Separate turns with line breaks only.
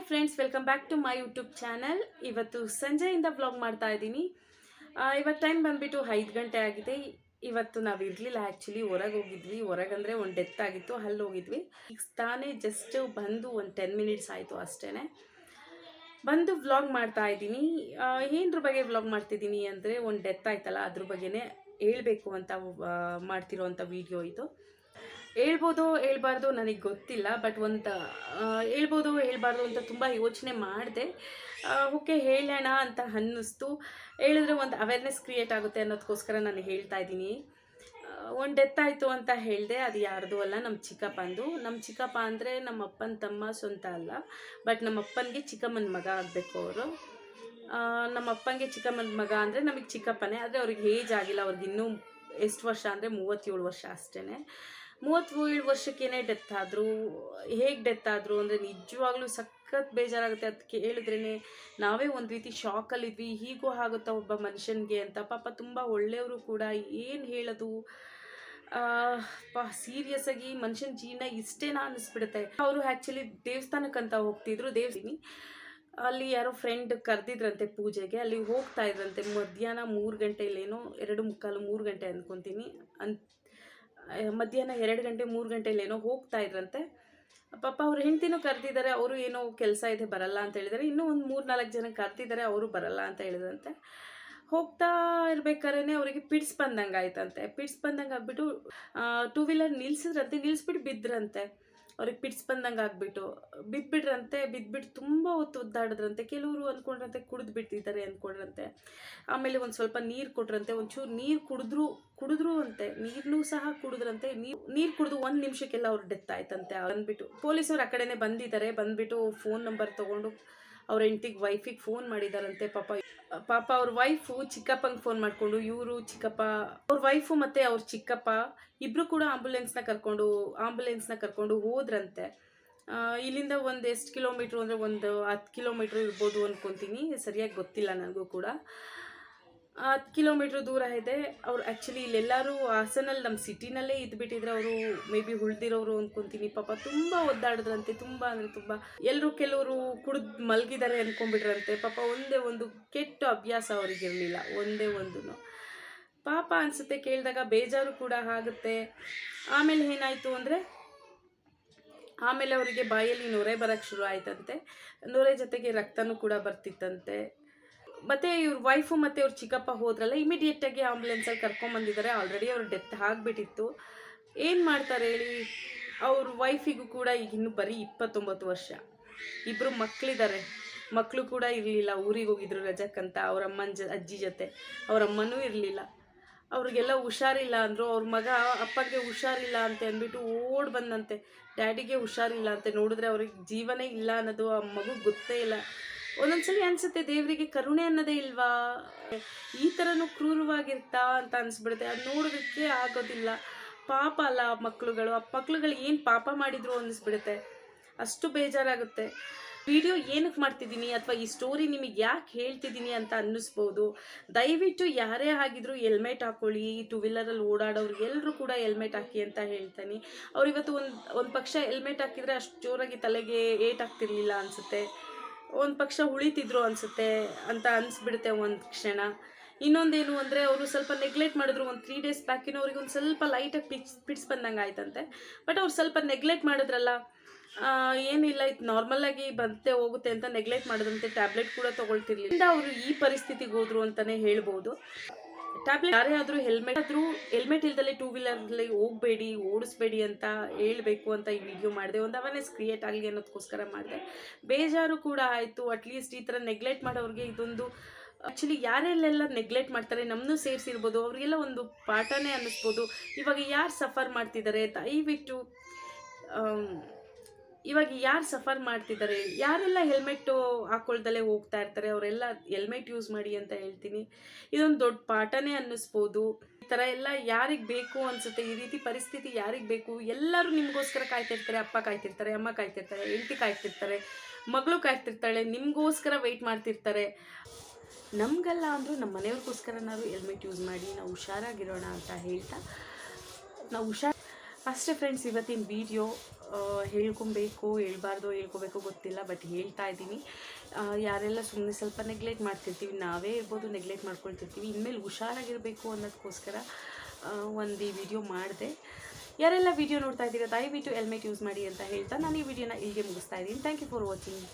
Hi friends welcome back to my YouTube channel ಇವತ್ತು ಸಂಜೆಯಿಂದ vlog ಮಾಡ್ತಾ ಇದ್ದೀನಿ. ಇವತ್ತು ಟೈಮ್ ಬಂದುಬಿಟ್ಟು ಐದು ಗಂಟೆ ಆಗಿದೆ. ಇವತ್ತು ನಾವು ಇರಲಿಲ್ಲ ಆ್ಯಕ್ಚುಲಿ ಹೊರಗೆ ಹೋಗಿದ್ವಿ. ಹೊರಗಂದರೆ ಒಂದು ಡೆತ್ ಆಗಿತ್ತು, ಅಲ್ಲಿ ಹೋಗಿದ್ವಿ. ಈಗ ತಾನೇ ಜಸ್ಟ್ ಬಂದು ಒಂದು ಟೆನ್ ಮಿನಿಟ್ಸ್ ಆಯಿತು ಅಷ್ಟೇ ಬಂದು ವ್ಲಾಗ್ ಮಾಡ್ತಾ ಇದ್ದೀನಿ. ಏನರ ಬಗ್ಗೆ ವ್ಲಾಗ್ ಮಾಡ್ತಿದ್ದೀನಿ ಅಂದರೆ ಒಂದು ಡೆತ್ ಆಯ್ತಲ್ಲ, ಅದ್ರ ಬಗ್ಗೆನೇ ಹೇಳಬೇಕು ಅಂತ ಮಾಡ್ತಿರೋ ಮಾಡ್ತಿರೋವಂಥ ವಿಡಿಯೋ ಇದು. ಹೇಳ್ಬೋದು ಹೇಳ್ಬಾರ್ದು ನನಗೆ ಗೊತ್ತಿಲ್ಲ ಬಟ್ ಒಂದು ಹೇಳ್ಬೋದು ಹೇಳ್ಬಾರ್ದು ಅಂತ ತುಂಬ ಯೋಚನೆ ಮಾಡಿದೆ. ಓಕೆ, ಹೇಳೋಣ ಅಂತ ಅನ್ನಿಸ್ತು. ಹೇಳಿದ್ರೆ ಒಂದು ಅವೇರ್ನೆಸ್ ಕ್ರಿಯೇಟ್ ಆಗುತ್ತೆ ಅನ್ನೋದಕ್ಕೋಸ್ಕರ ನಾನು ಹೇಳ್ತಾ ಇದ್ದೀನಿ. ಒಂದು ಡೆತ್ ಆಯಿತು ಅಂತ ಹೇಳಿದೆ, ಅದು ಯಾರ್ದು ಅಲ್ಲ ನಮ್ಮ ಚಿಕ್ಕಪ್ಪಂದು. ನಮ್ಮ ಚಿಕ್ಕಪ್ಪ ಅಂದರೆ ನಮ್ಮ ಅಪ್ಪನ ತಮ್ಮ ಸ್ವಂತ ಅಲ್ಲ ಬಟ್ ನಮ್ಮ ಅಪ್ಪನಿಗೆ ಚಿಕ್ಕಮ್ಮನ ಮಗ ಆಗಬೇಕು ಅವರು. ನಮ್ಮ ಅಪ್ಪನಿಗೆ ಚಿಕ್ಕಮ್ಮನ ಮಗ ಅಂದರೆ ನಮಗೆ ಚಿಕ್ಕಪ್ಪನೇ, ಆದರೆ ಅವ್ರಿಗೆ ಏಜ್ ಆಗಿಲ್ಲ, ಅವ್ರಿಗೆ ಇನ್ನೂ ಎಷ್ಟು ವರ್ಷ ಅಂದರೆ ಮೂವತ್ತೇಳು ವರ್ಷ ಅಷ್ಟೇ ಮೂವತ್ತೇಳು ವರ್ಷಕ್ಕೇನೆ ಡೆತ್ ಆದರು ಹೇಗೆ ಡೆತ್ ಆದರು ಅಂದರೆ ನಿಜವಾಗ್ಲೂ ಸಖತ್ ಬೇಜಾರಾಗುತ್ತೆ. ಅದು ಕೇಳಿದ್ರೇ ನಾವೇ ಒಂದು ರೀತಿ ಶಾಕಲ್ಲಿದ್ವಿ ಹೀಗೂ ಆಗುತ್ತಾ ಒಬ್ಬ ಮನುಷ್ಯನಿಗೆ ಅಂತ. ಪಾಪ ತುಂಬ ಒಳ್ಳೆಯವರು ಕೂಡ ಏನು ಹೇಳೋದು? ಪಾ ಸೀರಿಯಸ್ ಆಗಿ ಮನುಷ್ಯನ ಜೀವನ ಇಷ್ಟೇನಾ ಅನ್ನಿಸ್ಬಿಡುತ್ತೆ. ಅವರು ಆ್ಯಕ್ಚುಲಿ ದೇವಸ್ಥಾನಕ್ಕಂತ ಹೋಗ್ತಿದ್ರು ದೇವಸ್ಥಾನಿ. ಅಲ್ಲಿ ಯಾರೋ ಫ್ರೆಂಡ್ ಕರೆದಿದ್ರಂತೆ ಪೂಜೆಗೆ. ಅಲ್ಲಿ ಹೋಗ್ತಾ ಇದ್ರಂತೆ ಮಧ್ಯಾಹ್ನ ಮೂರು ಗಂಟೆಲೇನೋ ಎರಡು ಮುಕ್ಕಾಲು ಮೂರು ಗಂಟೆ ಅಂದ್ಕೊತೀನಿ ಆ, ಮಧ್ಯಾಹ್ನ ಎರಡು ಗಂಟೆ, ಮೂರು ಗಂಟೆಲೇನೋ ಹೋಗ್ತಾ ಇದ್ರಂತೆ. ಪಾಪ ಅವ್ರ ಹೆಂಡ್ತಿನೂ ಕರೆದಿದ್ದಾರೆ, ಅವರು ಏನೋ ಕೆಲಸ ಇದೆ, ಬರಲ್ಲ ಅಂತ ಹೇಳಿದರೆ ಇನ್ನೂ ಒಂದು ಮೂರು ನಾಲ್ಕು ಜನ ಕರೆದಿದ್ದಾರೆ, ಅವರು ಬರಲ್ಲ ಅಂತ ಹೇಳಿದ್ರಂತೆ. ಹೋಗ್ತಾ ಇರ್ಬೇಕಾದ್ರೆ ಅವರಿಗೆ ಪಿಡ್ಸ್ ಬಂದಂಗೆ ಆಯ್ತಂತೆ ಪಿಡ್ಸ್ ಬಂದಂಗೆ ಆಗ್ಬಿಟ್ಟು ಟೂ ವೀಲರ್ ನಿಲ್ಸಿದ್ರಂತೆ ನಿಲ್ಲಿಸ್ಬಿಟ್ಟು ಬಿದ್ರಂತೆ. ಅವ್ರಿಗೆ ಪಿಟ್ಸ್ ಬಂದಂಗೆ ಆಗ್ಬಿಟ್ಟು ಬಿದ್ದುಬಿಟ್ರಂತೆ ಬಿದ್ದುಬಿಟ್ಟು ತುಂಬ ಹೊತ್ತು ಒದ್ದಾಡಿದ್ರಂತೆ ಕೆಲವರು ಅಂದ್ಕೊಂಡ್ರಂತೆ ಕುಡಿದು ಬಿಟ್ಟಿದ್ದಾರೆ ಅಂದ್ಕೊಂಡ್ರಂತೆ. ಆಮೇಲೆ ಒಂದು ಸ್ವಲ್ಪ ನೀರು ಕೊಟ್ರಂತೆ, ಒಂಚೂರು ನೀರು ಕುಡಿದ್ರು ಕುಡಿದ್ರು ಅಂತೆ ನೀರನ್ನೂ ಸಹ ಕುಡಿದ್ರಂತೆ, ನೀರು ನೀರು ಕುಡಿದು ಒಂದು ನಿಮಿಷಕ್ಕೆಲ್ಲ ಅವ್ರು ಡೆತ್ ಆಯ್ತಂತೆ ಅಂದ್ಬಿಟ್ಟು. ಪೊಲೀಸರು ಆ ಕಡೆನೇ ಬಂದಿದ್ದಾರೆ, ಬಂದ್ಬಿಟ್ಟು ಫೋನ್ ನಂಬರ್ ತೊಗೊಂಡು ಅವ್ರ ಹೆಂಡ್ತಿಗೆ ವೈಫಿಗೆ ಫೋನ್ ಮಾಡಿದಾರಂತೆ. ಪಾಪ ಪಾಪ ಅವ್ರ ವೈಫು ಚಿಕ್ಕಪ್ಪಂಗೆ ಫೋನ್ ಮಾಡಿಕೊಂಡು, ಇವರು ಚಿಕ್ಕಪ್ಪ, ಅವ್ರ ವೈಫು ಮತ್ತು ಅವ್ರ ಚಿಕ್ಕಪ್ಪ ಇಬ್ಬರು ಕೂಡ ಆಂಬುಲೆನ್ಸ್ನ ಕರ್ಕೊಂಡು ಆಂಬುಲೆನ್ಸ್ನ ಕರ್ಕೊಂಡು ಹೋದ್ರಂತೆ. ಇಲ್ಲಿಂದ ಒಂದು ಎಷ್ಟು ಕಿಲೋಮೀಟ್ರ್ ಅಂದರೆ ಒಂದು ಹತ್ತು ಕಿಲೋಮೀಟ್ರ್ ಇರ್ಬೋದು ಅಂದ್ಕೊತೀನಿ ಸರಿಯಾಗಿ ಗೊತ್ತಿಲ್ಲ ನನಗೂ ಕೂಡ. ಹತ್ತು ಕಿಲೋಮೀಟ್ರ್ ದೂರ ಇದೆ. ಅವ್ರು ಆ್ಯಕ್ಚುಲಿ ಇಲ್ಲೆಲ್ಲರೂ ಹಾಸನಲ್ಲಿ ನಮ್ಮ ಸಿಟಿನಲ್ಲೇ ಇದ್ಬಿಟ್ಟಿದ್ರೆ ಅವರು ಮೇ ಬಿ ಉಳ್ದಿರೋರು ಅಂದ್ಕೊತೀನಿ ಪಾಪ ತುಂಬ ಒದ್ದಾಡಿದ್ರಂತೆ, ತುಂಬ ಅಂದರೆ ತುಂಬ. ಎಲ್ಲರೂ ಕೆಲವರು ಕುಡಿದು ಮಲಗಿದ್ದಾರೆ ಅಂದ್ಕೊಂಡ್ಬಿಟ್ರಂತೆ ಪಾಪ ಒಂದೇ ಒಂದು ಕೆಟ್ಟ ಅಭ್ಯಾಸ ಅವ್ರಿಗಿರಲಿಲ್ಲ, ಒಂದೇ ಒಂದು ಪಾಪ ಅನಿಸುತ್ತೆ ಕೇಳಿದಾಗ ಬೇಜಾರು ಕೂಡ ಆಗುತ್ತೆ. ಆಮೇಲೆ ಏನಾಯಿತು ಅಂದರೆ, ಆಮೇಲೆ ಅವರಿಗೆ ಬಾಯಲ್ಲಿ ನೊರೆ ಬರೋಕ್ಕೆ ಶುರು ಆಯ್ತಂತೆ. ನೊರೆ ಜೊತೆಗೆ ರಕ್ತನೂ ಕೂಡ ಬರ್ತಿತ್ತಂತೆ. ಮತ್ತು ಇವ್ರ ವೈಫು ಮತ್ತು ಇವ್ರ ಚಿಕ್ಕಪ್ಪ ಹೋದ್ರಲ್ಲ ಇಮಿಡಿಯೇಟಾಗಿ ಆಂಬುಲೆನ್ಸಲ್ಲಿ ಕರ್ಕೊಂಬಂದಿದ್ದಾರೆ ಆಲ್ರೆಡಿ ಅವ್ರ ಡೆತ್ ಆಗಿಬಿಟ್ಟಿತ್ತು. ಏನು ಮಾಡ್ತಾರೆ ಹೇಳಿ? ಅವ್ರ ವೈಫಿಗೂ ಕೂಡ ಈಗ ಇನ್ನು ಬರೀ ಇಪ್ಪತ್ತೊಂಬತ್ತು ವರ್ಷ. ಇಬ್ಬರು ಮಕ್ಕಳಿದ್ದಾರೆ ಮಕ್ಕಳು ಕೂಡ ಇರಲಿಲ್ಲ. ಊರಿಗೆ ಹೋಗಿದ್ರು ರಜಕ್ಕಂತ ಅವ್ರ ಅಮ್ಮನ ಜ, ಅಜ್ಜಿ ಜೊತೆ. ಅವ್ರ ಅಮ್ಮನೂ ಇರಲಿಲ್ಲ. ಅವ್ರಿಗೆಲ್ಲ ಹುಷಾರಿಲ್ಲ ಅಂದರು. ಅವ್ರ ಮಗ ಅಪ್ಪಗೆ ಹುಷಾರಿಲ್ಲ ಅಂತ ಅಂದ್ಬಿಟ್ಟು ಓಡ್ ಬಂದಂತೆ. ಡ್ಯಾಡಿಗೆ ಹುಷಾರಿಲ್ಲ ಅಂತ. ನೋಡಿದ್ರೆ ಅವ್ರಿಗೆ ಜೀವನೇ ಇಲ್ಲ ಅನ್ನೋದು ಆ ಮಗು ಗೊತ್ತೇ ಇಲ್ಲ. ಒಂದೊಂದ್ಸಲಿ ಅನ್ಸುತ್ತೆ, ದೇವರಿಗೆ ಕರುಣೆ ಅನ್ನೋದೇ ಇಲ್ವಾ? ಈ ಥರನೂ ಕ್ರೂರವಾಗಿರ್ತಾ ಅಂತ ಅನ್ಸ್ಬಿಡುತ್ತೆ. ಅದು ನೋಡೋದಕ್ಕೆ ಆಗೋದಿಲ್ಲ. ಪಾಪ ಅಲ್ಲ ಆ ಮಕ್ಳುಗಳು. ಆ ಮಕ್ಳುಗಳು ಏನು ಪಾಪ ಮಾಡಿದ್ರು ಅನ್ನಿಸ್ಬಿಡುತ್ತೆ ಅಷ್ಟು ಬೇಜಾರಾಗುತ್ತೆ. ವಿಡಿಯೋ ಏನಕ್ಕೆ ಮಾಡ್ತಿದ್ದೀನಿ ಅಥವಾ ಈ ಸ್ಟೋರಿ ನಿಮಗೆ ಯಾಕೆ ಹೇಳ್ತಿದ್ದೀನಿ ಅಂತ ಅನ್ನಿಸ್ಬೋದು. ದಯವಿಟ್ಟು ಯಾರೇ ಆಗಿದ್ರು ಹೆಲ್ಮೆಟ್ ಹಾಕೊಳ್ಳಿ. ಟೂ ವೀಲರಲ್ಲಿ ಓಡಾಡೋರು ಎಲ್ಲರೂ ಕೂಡ ಹೆಲ್ಮೆಟ್ ಹಾಕಿ ಅಂತ ಹೇಳ್ತಾನೆ. ಅವ್ರು ಇವತ್ತು ಒಂದು ಒಂದು ಪಕ್ಷ ಹೆಲ್ಮೆಟ್ ಹಾಕಿದರೆ ಅಷ್ಟು ಜೋರಾಗಿ ತಲೆಗೆ ಏಟ್ ಆಗ್ತಿರ್ಲಿಲ್ಲ ಅನಿಸುತ್ತೆ. ಒಂದು ಪಕ್ಷ ಉಳಿತಿದ್ರು ಅನಿಸುತ್ತೆ ಅಂತ ಅನಿಸ್ಬಿಡುತ್ತೆ ಒಂದು ಕ್ಷಣ. ಇನ್ನೊಂದೇನು ಅಂದರೆ ಅವರು ಸ್ವಲ್ಪ ನೆಗ್ಲೆಕ್ಟ್ ಮಾಡಿದ್ರು ಒಂದು ತ್ರೀ ಡೇಸ್ ಬ್ಯಾಕಿನ ಅವ್ರಿಗೆ ಒಂದು ಸ್ವಲ್ಪ ಲೈಟಾಗಿ ಪಿಟ್ಸ್ ಪಿಟ್ಸ್ ಬಂದಂಗೆ ಆಯ್ತಂತೆ. ಬಟ್ ಅವ್ರು ಸ್ವಲ್ಪ ನೆಗ್ಲೆಕ್ಟ್ ಮಾಡಿದ್ರಲ್ಲ ಏನಿಲ್ಲ, ಇದು ನಾರ್ಮಲ್ಲಾಗಿ ಬಂತೆ ಹೋಗುತ್ತೆ ಅಂತ ನೆಗ್ಲೆಕ್ಟ್ ಮಾಡಿದಂತೆ ಟ್ಯಾಬ್ಲೆಟ್ ಕೂಡ ತೊಗೊಳ್ತಿರ್ಲಿಲ್ಲ. ಅವರು ಈ ಪರಿಸ್ಥಿತಿಗೆ ಹೋದ್ರು ಅಂತಲೇ ಹೇಳ್ಬೋದು. ಟ್ಯಾಬ್ಲೆಟ್ ಯಾರೇ ಆದರೂ ಹೆಲ್ಮೆಟ್ ಆದರೂ ಹೆಲ್ಮೆಟ್ ಇಲ್ದಲೆ ಟೂ ವೀಲರ್ಲಿ ಹೋಗಬೇಡಿ ಓಡಿಸ್ಬೇಡಿ ಅಂತ ಹೇಳಬೇಕು ಅಂತ ಈ ವಿಡಿಯೋ ಮಾಡಿದೆ. ಒಂದು ಅವೇರ್ನೆಸ್ ಕ್ರಿಯೇಟ್ ಆಗಲಿ ಅನ್ನೋದಕ್ಕೋಸ್ಕರ ಮಾಡಿದೆ. ಬೇಜಾರು ಕೂಡ ಆಯಿತು. ಅಟ್ಲೀಸ್ಟ್ ಈ ಥರ ನೆಗ್ಲೆಕ್ಟ್ ಮಾಡೋರಿಗೆ ಇದೊಂದು ಆ್ಯಕ್ಚುಲಿ ಯಾರೆಲ್ಲೆಲ್ಲ ನೆಗ್ಲೆಕ್ಟ್ ಮಾಡ್ತಾರೆ ನಮ್ಮನ್ನು ಸೇರಿಸಿರ್ಬೋದು. ಅವರಿಗೆಲ್ಲ ಒಂದು ಪಾಠನೇ ಅನ್ನಿಸ್ಬೋದು. ಇವಾಗ ಯಾರು ಸಫರ್ ಮಾಡ್ತಿದ್ದಾರೆ? ದಯವಿಟ್ಟು ಆಮ್, ಇವಾಗ ಯಾರು ಸಫರ್ ಮಾಡ್ತಿದ್ದಾರೆ? ಯಾರೆಲ್ಲ ಹೆಲ್ಮೆಟ್ಟು ಹಾಕೊಳ್ದಲ್ಲೇ ಹೋಗ್ತಾ ಇರ್ತಾರೆ? ಅವರೆಲ್ಲ ಹೆಲ್ಮೆಟ್ ಯೂಸ್ ಮಾಡಿ ಅಂತ ಹೇಳ್ತೀನಿ. ಇದೊಂದು ದೊಡ್ಡ ಪಾಠನೇ ಅನ್ನಿಸ್ಬೋದು. ಈ ಥರ ಎಲ್ಲ ಯಾರಿಗೆ ಬೇಕು ಅನಿಸುತ್ತೆ? ಈ ರೀತಿ ಪರಿಸ್ಥಿತಿ ಯಾರಿಗೆ ಬೇಕು? ಎಲ್ಲರೂ ನಿಮಗೋಸ್ಕರ ಕಾಯ್ತಿರ್ತಾರೆ. ಅಪ್ಪ ಕಾಯ್ತಿರ್ತಾರೆ, ಅಮ್ಮ ಕಾಯ್ತಿರ್ತಾರೆ, ಹೆಂಡತಿ ಕಾಯ್ತಿರ್ತಾರೆ, ಮಗಳು ಕಾಯ್ತಿರ್ತಾಳೆ, ನಿಮಗೋಸ್ಕರ ವೆಯ್ಟ್ ಮಾಡ್ತಿರ್ತಾರೆ. ನಮಗಲ್ಲ ಅಂದರೂ ನಮ್ಮ ಮನೆಯವ್ರಿಗೋಸ್ಕರನಾದ್ರು ಹೆಲ್ಮೆಟ್ ಯೂಸ್ ಮಾಡಿ, ನಾವು ಹುಷಾರಾಗಿರೋಣ ಅಂತ ಹೇಳ್ತಾ ನಾವು ಹುಷಾರ್ ಅಷ್ಟೇ ಫ್ರೆಂಡ್ಸ್ ಇವತ್ತಿನ ವಿಡಿಯೋ ಹೇಳ್ಕೊಬೇಕು, ಹೇಳ್ಬಾರ್ದು, ಹೇಳ್ಕೋಬೇಕು ಗೊತ್ತಿಲ್ಲ ಬಟ್ ಹೇಳ್ತಾ ಇದ್ದೀನಿ. ಯಾರೆಲ್ಲ ಸುಮ್ಮನೆ ಸ್ವಲ್ಪ ನೆಗ್ಲೆಕ್ಟ್ ಮಾಡ್ತಿರ್ತೀವಿ, ನಾವೇ ಇರ್ಬೋದು ನೆಗ್ಲೆಕ್ಟ್ ಮಾಡ್ಕೊಳ್ತಿರ್ತೀವಿ. ಇನ್ಮೇಲೆ ಹುಷಾರಾಗಿರಬೇಕು ಅನ್ನೋದಕ್ಕೋಸ್ಕರ ಒಂದು ಈ ವಿಡಿಯೋ ಮಾಡಿದೆ. ಯಾರೆಲ್ಲ ವಿಡಿಯೋ ನೋಡ್ತಾ ಇದ್ದೀರಾ, ದಯವಿಟ್ಟು ಹೆಲ್ಮೆಟ್ ಯೂಸ್ ಮಾಡಿ ಅಂತ ಹೇಳ್ತಾ ನಾನು ಈ ವಿಡಿಯೋನ ಇಲ್ಲಿಗೆ ಮುಗಿಸ್ತಾ ಇದ್ದೀನಿ. Thank you for watching